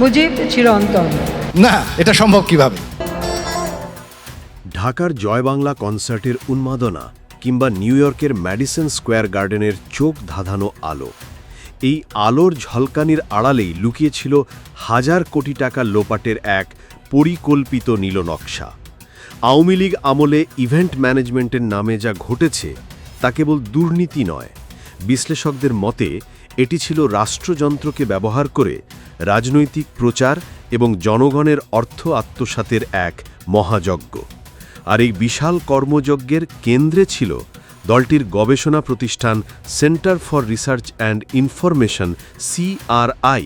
মুজিব চিরন্তন। না এটা সম্ভব কীভাবে? ঢাকার জয়বাংলা কনসার্টের উন্মাদনা কিংবা নিউ ইয়র্কের ম্যাডিসন স্কোয়ার গার্ডেনের চোখ ধাঁধানো আলো। এই আলোর ঝলকানির আড়ালেই লুকিয়েছিল হাজার কোটি টাকা লোপাটের এক পরিকল্পিত নীলনকশা আওয়ামী লীগ আমলে ইভেন্ট ম্যানেজমেন্টের নামে যা ঘটেছে তা কেবল দুর্নীতি নয় বিশ্লেষকদের মতে, এটি ছিল রাষ্ট্রযন্ত্রকে ব্যবহার করে রাজনৈতিক প্রচার এবং জনগণের অর্থ আত্মসাতের এক মহাযজ্ঞ। আর এই বিশাল কর্মযজ্ঞের কেন্দ্রে ছিল দলটির গবেষণা প্রতিষ্ঠান centre for research and information, CRI,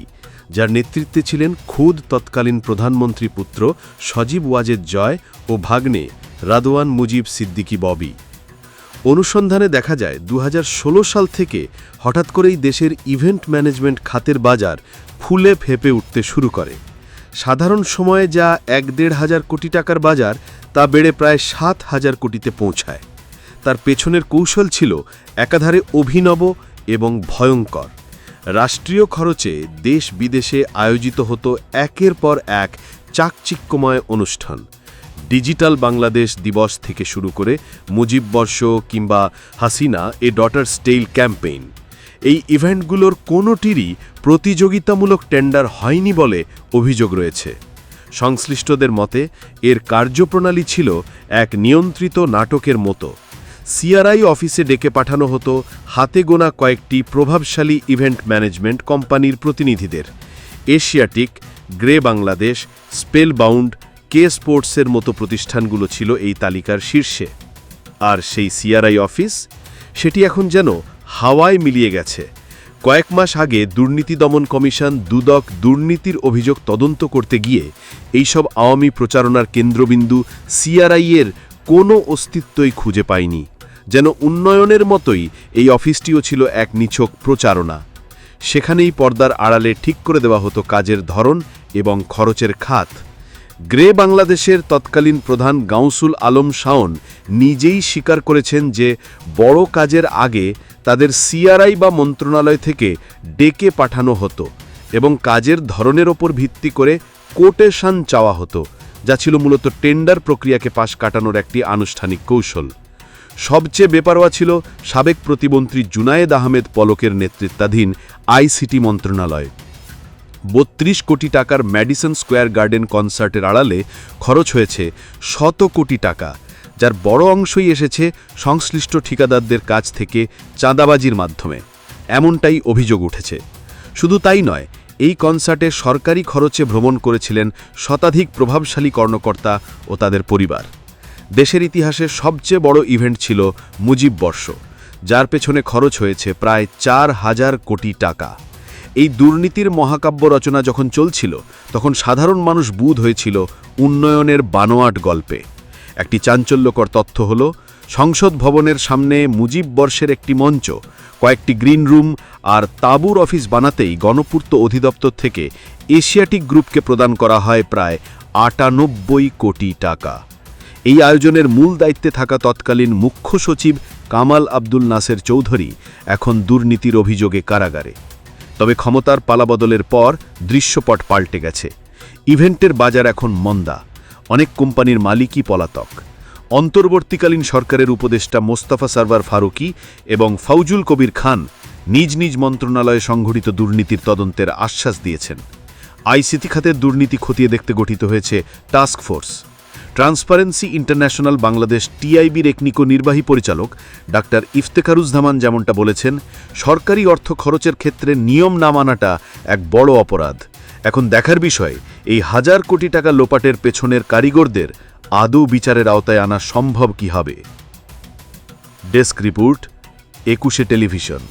যার নেতৃত্বে ছিলেন খুদ তৎকালীন প্রধানমন্ত্রী পুত্র সজীব ওয়াজেদ জয় ও ভাগ্নে রাদওয়ান মুজিব সিদ্দিকী ববি। অনুসন্ধানে দেখা যায় দু হাজার ষোলো সাল থেকে হঠাৎ করেই দেশের ইভেন্ট ম্যানেজমেন্ট খাতের বাজার ফুলে ফেপে উঠতে শুরু করে। সাধারণ সময়ে যা এক দেড় হাজার কোটি টাকার বাজার, তা বেড়ে প্রায় সাত হাজার কোটিতে পৌঁছায়। তার পেছনের কৌশল ছিল একাধারে অভিনব এবং ভয়ঙ্কর। রাষ্ট্রীয় খরচে দেশ বিদেশে আয়োজিত হতো একের পর এক চাকচিক্যময় অনুষ্ঠান। ডিজিটাল বাংলাদেশ দিবস থেকে শুরু করে মুজিববর্ষ কিংবা Hasina a daughter's tale campaign এই ইভেন্টগুলোর কোনোটিরই প্রতিযোগিতামূলক টেন্ডার হয়নি বলে অভিযোগ রয়েছে। সংশ্লিষ্টদের মতে, এর কার্যপ্রণালী ছিল এক নিয়ন্ত্রিত নাটকের মতো। সিআরআই অফিসে ডেকে পাঠানো হতো হাতে গোনা কয়েকটি প্রভাবশালী ইভেন্ট ম্যানেজমেন্ট কোম্পানির প্রতিনিধিদের। Asiatic, Grey Bangladesh, Spellbound K স্পোর্টসের মতো প্রতিষ্ঠানগুলো ছিল এই তালিকার শীর্ষে? আর সেই সিআরআই অফিস? সেটি এখন যেন হাওয়ায় মিলিয়ে গেছে। কয়েক মাস আগে দুর্নীতি দমন কমিশন দুদক দুর্নীতির অভিযোগ তদন্ত করতে গিয়ে এইসব আওয়ামী প্রচারণার কেন্দ্রবিন্দু সিআরআইয়ের কোনো অস্তিত্বই খুঁজে পায়নি। যেন উন্নয়নের মতোই এই অফিসটিও ছিল এক নিছক প্রচারণা। সেখানেই পর্দার আড়ালে ঠিক করে দেওয়া হতো কাজের ধরন এবং খরচের খাত। গ্রে বাংলাদেশের তৎকালীন প্রধান গাউসুল আলম শাওন নিজেই স্বীকার করেছেন যে বড় কাজের আগে তাদের সিআরআই বা মন্ত্রণালয় থেকে ডেকে পাঠানো হতো এবং কাজের ধরনের ওপর ভিত্তি করে কোটেশন চাওয়া হতো, যা ছিল মূলত টেন্ডার প্রক্রিয়াকে পাশ কাটানোর একটি আনুষ্ঠানিক কৌশল। সবচেয়ে বেপারোয়া ছিল সাবেক প্রতিমন্ত্রী জুনায়েদ আহমেদ পলকের নেতৃত্বাধীন আইসিটি মন্ত্রণালয়। বত্রিশ কোটি টাকার ম্যাডিসন স্কোয়ার গার্ডেন কনসার্টের আড়ালে খরচ হয়েছে শত কোটি টাকা, যার বড় অংশই এসেছে সংশ্লিষ্ট ঠিকাদারদের কাছ থেকে চাঁদাবাজির মাধ্যমে। এমনটাই অভিযোগ উঠেছে। শুধু তাই নয়, এই কনসার্টে সরকারি খরচে ভ্রমণ করেছিলেন শতাধিক প্রভাবশালী কর্মকর্তা ও তাদের পরিবার। দেশের ইতিহাসে সবচেয়ে বড় ইভেন্ট ছিল মুজিব বর্ষ, যার পেছনে খরচ হয়েছে প্রায় চার হাজার কোটি টাকা। এই দুর্নীতির মহাকাব্য রচনা যখন চলছিল, তখন সাধারণ মানুষ বুধ হয়েছিল উন্নয়নের বানোয়াট গল্পে। একটি চাঞ্চল্যকর তথ্য হল, সংসদ ভবনের সামনে মুজিব বর্ষের একটি মঞ্চ, কয়েকটি গ্রিন রুম আর তাঁবুর অফিস বানাতেই গণপূর্ত অধিদপ্তর থেকে এশিয়াটিক গ্রুপকে প্রদান করা হয় প্রায় আটানব্বই কোটি টাকা। এই আয়োজনের মূল দায়িত্বে থাকা তৎকালীন মুখ্য সচিব কামাল আব্দুল নাসের চৌধুরী এখন দুর্নীতির অভিযোগে কারাগারে। তবে ক্ষমতার পালাবদলের পর দৃশ্যপট পাল্টে গেছে। ইভেন্টের বাজার এখন মন্দা। অনেক কোম্পানির মালিকই পলাতক। অন্তর্বর্তীকালীন সরকারের উপদেষ্টা মোস্তাফা সারওয়ার ফারুকি এবং ফাউজুল কবির খান নিজ নিজ মন্ত্রণালয়ে সংঘটিত দুর্নীতির তদন্তের আশ্বাস দিয়েছেন। আইসিটি খাতের দুর্নীতি খতিয়ে দেখতে গঠিত হয়েছে task force. Transparency International Bangladesh টিআইবির একনিকো নির্বাহী পরিচালক, ডাক্তার ইফতেখারুজ্জামান যেমনটা বলেছেন, সরকারি অর্থ খরচের ক্ষেত্রে নিয়ম না মানাটা এক বড় অপরাধ। এখন দেখার বিষয়, এই হাজার কোটি টাকা লোপাটের পেছনের কারিগরদের আদৌ বিচারের আওতায় আনা সম্ভব কি হবে ডেস্ক রিপোর্ট, একুশে টেলিভিশন।